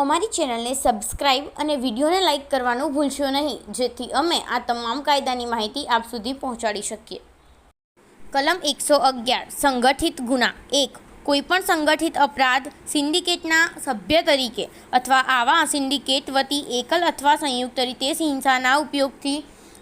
અમારી ચેનલને સબસ્ક્રાઇબ અને વિડીયોને લાઇક કરવાનું ભૂલશો નહીં, જેથી અમે આ તમામ કાયદાની માહિતી આપ સુધી પહોંચાડી શકીએ. કલમ એકસો અગિયાર, સંગઠિત ગુના. એક, કોઈપણ સંગઠિત અપરાધ સિન્ડિકેટના સભ્ય તરીકે અથવા આવા સિન્ડિકેટ વતી એકલ અથવા સંયુક્ત રીતે હિંસાના ઉપયોગથી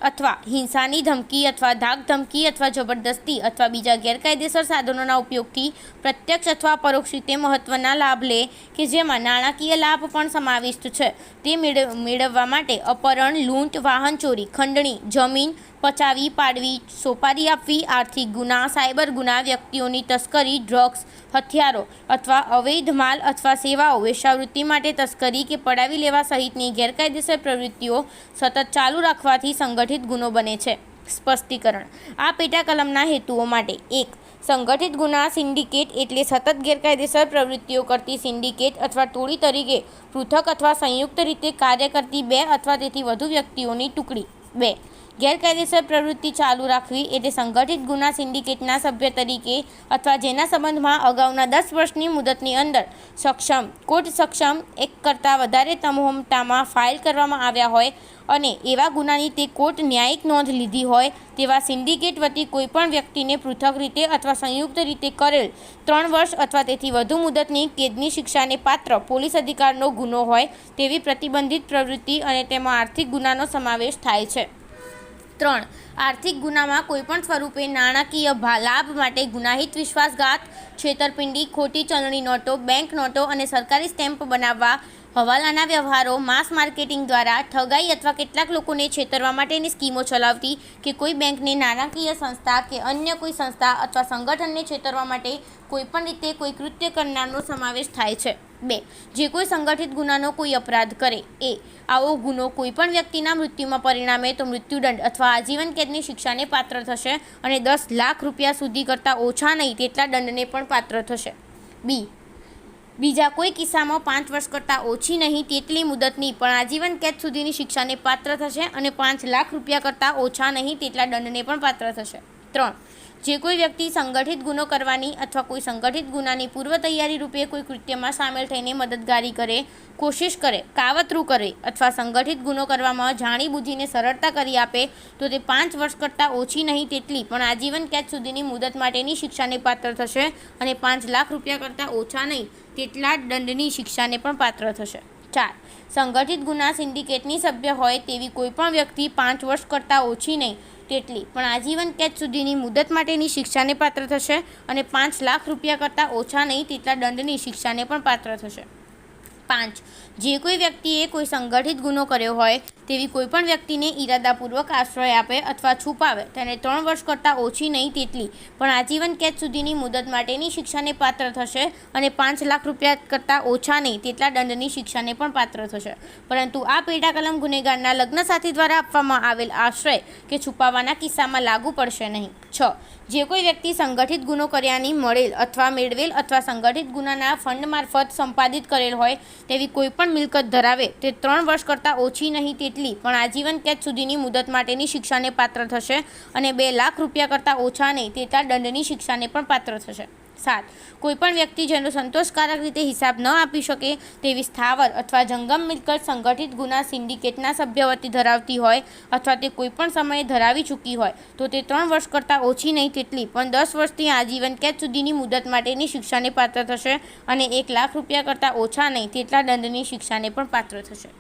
અથવા હિંસાની ધમકી અથવા ધાક ધમકી અથવા જબરદસ્તી અથવા બીજા ગેરકાયદેસર સાધનોના ઉપયોગથી પ્રત્યક્ષ અથવા પરોક્ષ રીતે મહત્ત્વના લાભ લે કે જેમાં નાણાકીય લાભ પણ સમાવિષ્ટ છે. તે મેળવ, મેળવવા માટે અપહરણ, લૂંટ, વાહન ચોરી, ખંડણી, જમીન પચાવી પાડવી, સોપારી આપવી, આર્થિક ગુના, સાયબર ગુના, વ્યક્તિઓની તસ્કરી, ડ્રગ્સ, હથિયારો અથવા અવૈધ માલ અથવા સેવાઓ, વેશ્યાવૃત્તિ માટે તસ્કરી કે પડાવી લેવા સહિતની ગેરકાયદેસર પ્રવૃત્તિઓ સતત ચાલુ રાખવાથી સંગઠિત ગુનો બને છે. સ્પષ્ટીકરણ. આ પેટા કલમના હેતુઓ માટે એક, સંગઠિત ગુના સિન્ડિકેટ એટલે સતત ગેરકાયદેસર પ્રવૃત્તિઓ કરતી સિન્ડિકેટ અથવા ટોળી તરીકે પૃથક અથવા સંયુક્ત રીતે કાર્ય કરતી બે અથવા તેથી વધુ વ્યક્તિઓની ટુકડી. બે ગેરકાયદેસર પ્રવૃત્તિ ચાલુ રાખવી એટલે સંગઠિત ગુના સિન્ડિકેટના સભ્ય તરીકે અથવા જેના સંબંધમાં અગાઉના દસ વર્ષની મુદતની અંદર સક્ષમ કોર્ટ સક્ષમ એક કરતાં વધારે તમામટામાં ફાઇલ કરવામાં આવ્યા હોય અને એવા ગુનાની તે કોર્ટ ન્યાયિક નોંધ લીધી હોય તેવા સિન્ડિકેટ વતી કોઈપણ વ્યક્તિને પૃથક રીતે અથવા સંયુક્ત રીતે કરેલ ત્રણ વર્ષ અથવા તેથી વધુ મુદતની કેદની શિક્ષાને પાત્ર પોલીસ અધિકારનો ગુનો હોય તેવી પ્રતિબંધિત પ્રવૃત્તિ અને તેમાં આર્થિક ગુનાનો સમાવેશ થાય છે. ત્રણ. આર્થિક ગુનામાં કોઈપણ સ્વરૂપે નાણાકીય લાભ માટે ગુનાહિત વિશ્વાસઘાત, છેતરપિંડી, ખોટી ચલણી નોટો, બેંક નોટો અને સરકારી સ્ટેમ્પ બનાવવા હવાલાના વ્યવહારો માસ માર્કેટિંગ દ્વારા ઠગાઈ અથવા કેટલાક લોકોને છેતરવા માટેની સ્કીમો ચલાવતી કે કોઈ બેંકને નાણાકીય સંસ્થા કે અન્ય કોઈ સંસ્થા અથવા સંગઠનને છેતરવા માટે કોઈપણ રીતે કોઈ કૃત્ય કરનારનો સમાવેશ થાય છે. બે, જે કોઈ સંગઠિત ગુનાનો કોઈ અપરાધ કરે. એ, આવો ગુનો કોઈપણ વ્યક્તિના મૃત્યુમાં પરિણામે તો મૃત્યુદંડ અથવા આજીવન કેદની શિક્ષાને પાત્ર થશે અને દસ લાખ રૂપિયા સુધી કરતાં ઓછા નહીં તેટલા દંડને પણ પાત્ર થશે. બી બીજા કોઈ કિસ્સામાં પાંચ વર્ષ કરતાં ઓછી નહીં, તેટલી મુદતની પણ આજીવન કેદ સુધીની શિક્ષાને પાત્ર થશે અને પાંચ લાખ રૂપિયા કરતાં ઓછા નહીં, તેટલા દંડને પણ પાત્ર થશે. ત્રણ. જે કોઈ વ્યક્તિ સંગઠિત ગુનો કરવાની અથવા કોઈ સંગઠિત ગુનાની પૂર્વ તૈયારી રૂપે કોઈ કૃત્યમાં સામેલ થઈને મદદગારી કરે, કોશિશ કરે, કાવતરું કરે અથવા સંગઠિત ગુનો કરવામાં જાણીબૂજીને સરળતા કરી આપે, તો તે પાંચ વર્ષ કરતાં ઓછી નહીં તેટલી, પણ આજીવન કેદ સુધીની મુદત માટેની શિક્ષાને પાત્ર થશે અને પાંચ લાખ રૂપિયા કરતાં ઓછા નહીં તેટલા દંડની શિક્ષાને પણ પાત્ર થશે. ચાર સંગઠિત ગુના સિન્ડિકેટની સભ્ય હોય તેવી કોઈપણ વ્યક્તિ પાંચ વર્ષ કરતાં ઓછી નહીં, તેટલી. પણ આજીવન કેદ સુધીની મુદત માટેની શિક્ષાને પાત્ર થશે અને પાંચ લાખ રૂપિયા કરતાં ઓછા નહીં તેટલા દંડની શિક્ષાને પણ પાત્ર થશે. પાંચ. જે કોઈ વ્યક્તિએ કોઈ સંગઠિત ગુનો કર્યો હોય તેવી કોઈપણ વ્યક્તિને ઈરાદાપૂર્વક આશ્રય આપે અથવા છુપાવે. તેને ત્રણ વર્ષ કરતાં ઓછી નહીં તેટલી. પણ આજીવન કેદ સુધીની મુદત માટેની શિક્ષાને પાત્ર થશે અને પાંચ લાખ રૂપિયા કરતાં ઓછા નહીં તેટલા દંડની શિક્ષાને પણ પાત્ર થશે. પરંતુ આ પેટા કલમ ગુનેગારના લગ્ન સાથી દ્વારા આપવામાં આવેલ આશ્રય કે છુપાવવાના કિસ્સામાં લાગુ પડશે નહીં. છ. જે કોઈ વ્યક્તિ સંગઠિત ગુનો કર્યાની મળેલ અથવા મેળવેલ અથવા સંગઠિત ગુનાના ફંડ મારફત સંપાદિત કરેલ હોય તેવી કોઈપણ મિલકત ધરાવે તે ત્રણ વર્ષ કરતાં ઓછી નહીં તેટલી પણ આજીવન કેદ સુધીની મુદત માટેની શિક્ષાને પાત્ર થશે અને બે લાખ રૂપિયા કરતાં ઓછા નહીં તેટલા દંડની શિક્ષાને પણ પાત્ર થશે. સાત, કોઈપણ વ્યક્તિ જેનો સંતોષકારક રીતે હિસાબ ન આપી શકે તેવી સ્થાવર અથવા જંગમ મિલકત સંગઠિત ગુના સિન્ડિકેટના સભ્ય વતી ધરાવતી હોય અથવા તે કોઈપણ સમયે ધરાવી ચૂકી હોય, તો તે ત્રણ વર્ષ કરતાં ઓછી નહીં તેટલી, પણ દસ વર્ષથી આજીવન કેદ સુધીની મુદત માટેની શિક્ષાને પાત્ર થશે અને એક લાખ રૂપિયા કરતાં ઓછા નહીં તેટલા દંડની શિક્ષાને પણ પાત્ર થશે.